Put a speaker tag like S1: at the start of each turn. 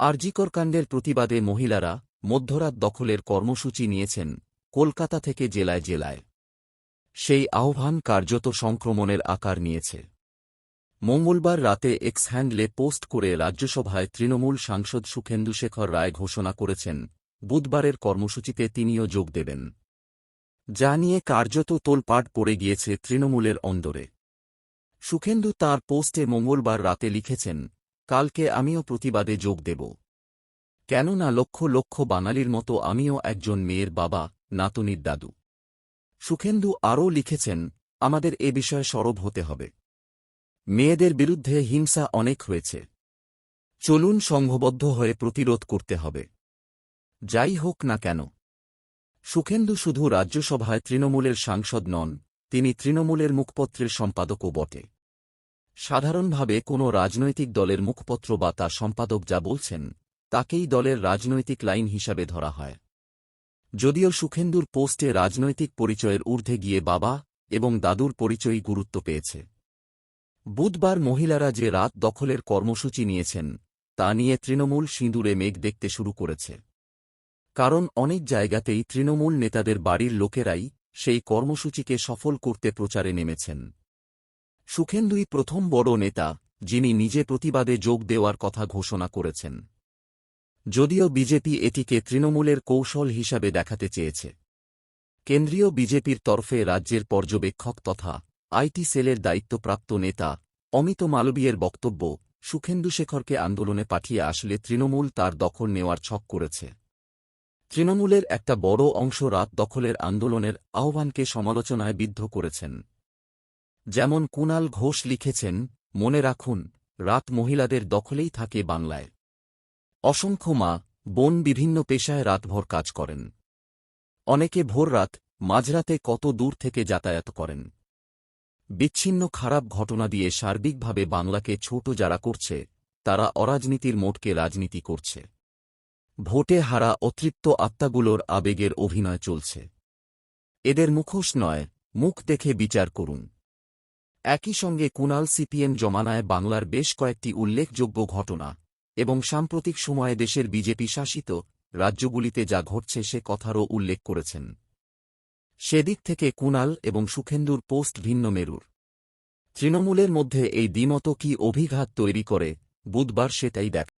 S1: আরজিকর কাণ্ডের প্রতিবাদে মহিলারা মধ্যরাত দখলের কর্মসূচি নিয়েছেন কলকাতা থেকে জেলায় জেলায়। সেই আহ্বান কার্যত সংক্রমণের আকার নিয়েছে। মঙ্গলবার রাতে এক্স হ্যান্ডলে পোস্ট করে রাজ্যসভায় তৃণমূল সাংসদ সুখেন্দুশেখর রায় ঘোষণা করেছেন, বুধবারের কর্মসূচিতে তিনিও যোগ দেবেন। যা নিয়ে কার্যত তোলপাট পড়ে গিয়েছে তৃণমূলের অন্দরে। সুখেন্দু তার পোস্টে মঙ্গলবার রাতে লিখেছেন কালকে আমিও প্রতিবাদে যোগ দেব। কেননা লক্ষ লক্ষ বাঙালির মতো আমিও একজন মেয়ের বাবা, নাতনির দাদু। সুখেন্দু আরও লিখেছেন, আমাদের এ বিষয়ে সরব হতে হবে। মেয়েদের বিরুদ্ধে হিংসা অনেক হয়েছে। চলুন সংঘবদ্ধ হয়ে প্রতিরোধ করতে হবে। যাই হোক না কেন। সুখেন্দু শুধু রাজ্যসভায় তৃণমূলের সাংসদ নন, তিনি তৃণমূলের মুখপত্রের সম্পাদকও বটে। সাধারণভাবে কোনো রাজনৈতিক দলের মুখপত্র বা তার সম্পাদক যা বলছেন, তাকেই দলের রাজনৈতিক লাইন হিসাবে ধরা হয়। যদিও সুখেন্দুর পোস্টে রাজনৈতিক পরিচয়ের ঊর্ধ্বে গিয়ে বাবা এবং দাদুর পরিচয়ই গুরুত্ব পেয়েছে। বুধবার মহিলারা যে রাত দখলের কর্মসূচি নিয়েছেন, তা নিয়ে তৃণমূল সিঁদুরে মেঘ দেখতে শুরু করেছে। কারণ অনেক জায়গাতেই তৃণমূল নেতাদের বাড়ির লোকেরাই সেই কর্মসূচিকে সফল করতে প্রচারে নেমেছেন। সুখেন্দুই প্রথম বড় নেতা, যিনি নিজে প্রতিবাদে যোগ দেওয়ার কথা ঘোষণা করেছেন। যদিও বিজেপি এটিকে তৃণমূলের কৌশল হিসাবে দেখাতে চেয়েছে। কেন্দ্রীয় বিজেপির তরফে রাজ্যের পর্যবেক্ষক তথা আইটি সেলের দায়িত্বপ্রাপ্ত নেতা অমিত মালবীয়ের বক্তব্য সুখেন্দুশেখরকে আন্দোলনে পাঠিয়ে আসলে তৃণমূল তার দখল নেওয়ার ছক করেছে। তৃণমূলের একটা বড় অংশ রাত দখলের আন্দোলনের আহ্বানকে সমালোচনায় বিদ্ধ করেছেন। যেমন কুণাল ঘোষ লিখেছেন, মনে রাখুন, রাত মহিলাদের দখলেই থাকে বাংলায়। অসংখ্য মা, বোন বিভিন্ন পেশায় রাতভর কাজ করেন। অনেকে ভোররাত মাঝরাতে কত দূর থেকে যাতায়াত করেন। বিচ্ছিন্ন খারাপ ঘটনা দিয়ে সার্বিকভাবে বাংলাকে ছোট যারা করছে, তারা অরাজনীতির মোটকে রাজনীতি করছে। ভোটে হারা অতৃপ্ত আত্মাগুলোর আবেগের অভিনয় চলছে। এদের মুখোশ নয়, মুখ দেখে বিচার করুন। একই সঙ্গে কুনাল সিপিএম জমানায় বাংলার বেশ কয়েকটি উল্লেখযোগ্য ঘটনা এবং সাম্প্রতিক সময়ে দেশের বিজেপি শাসিত রাজ্যগুলিতে যা ঘটছে সে কথারও উল্লেখ করেছেন। সেদিক থেকে কুনাল এবং সুখেন্দুর পোস্ট ভিন্ন মেরুর। তৃণমূলের মধ্যে এই দ্বিমত কি অভিঘাত তৈরি করে, বুধবার সেটাই দেখা